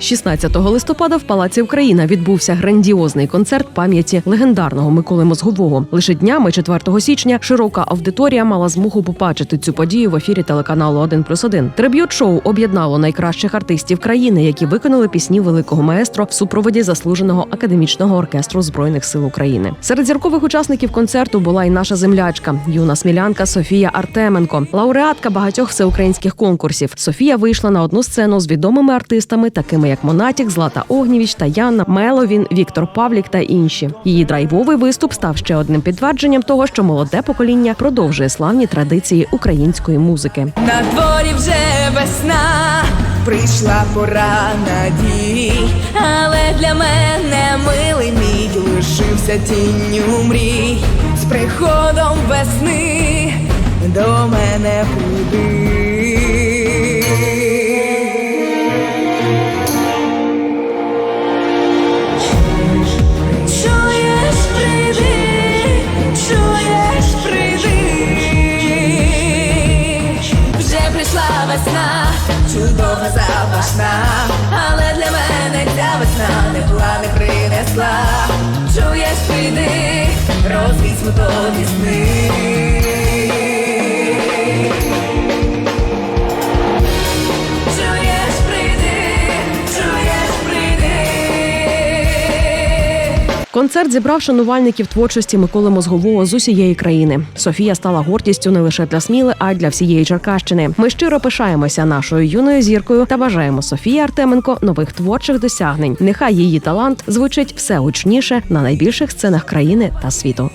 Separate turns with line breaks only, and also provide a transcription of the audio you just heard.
16 листопада в Палаці Україна відбувся грандіозний концерт пам'яті легендарного Миколи Мозгового. Лише днями 4 січня широка аудиторія мала змогу побачити цю подію в ефірі телеканалу 1+,1. Триб'ют шоу об'єднало найкращих артистів країни, які виконали пісні великого маестро в супроводі заслуженого академічного оркестру збройних сил України. Серед зіркових учасників концерту була й наша землячка, юна смілянка Софія Артеменко, лауреатка багатьох всеукраїнських конкурсів. Софія вийшла на одну сцену з відомими артистами, такими як Монатік, Злата Огнєвіч, Таяна, Меловін, Віктор Павлік та інші. Її драйвовий виступ став ще одним підтвердженням того, що молоде покоління продовжує славні традиції української музики.
На дворі вже весна, прийшла пора надій, але для мене милий мій лишився тінню мрій. З приходом весни до мене прийди. Весна, чудова запашна, але для мене ця весна тепла не принесла. Чуєш, прийди, розвій смуток і сни.
Концерт зібрав шанувальників творчості Миколи Мозгового з усієї країни. Софія стала гордістю не лише для Сміли, а й для всієї Черкащини. Ми щиро пишаємося нашою юною зіркою та бажаємо Софії Артеменко нових творчих досягнень. Нехай її талант звучить все гучніше на найбільших сценах країни та світу.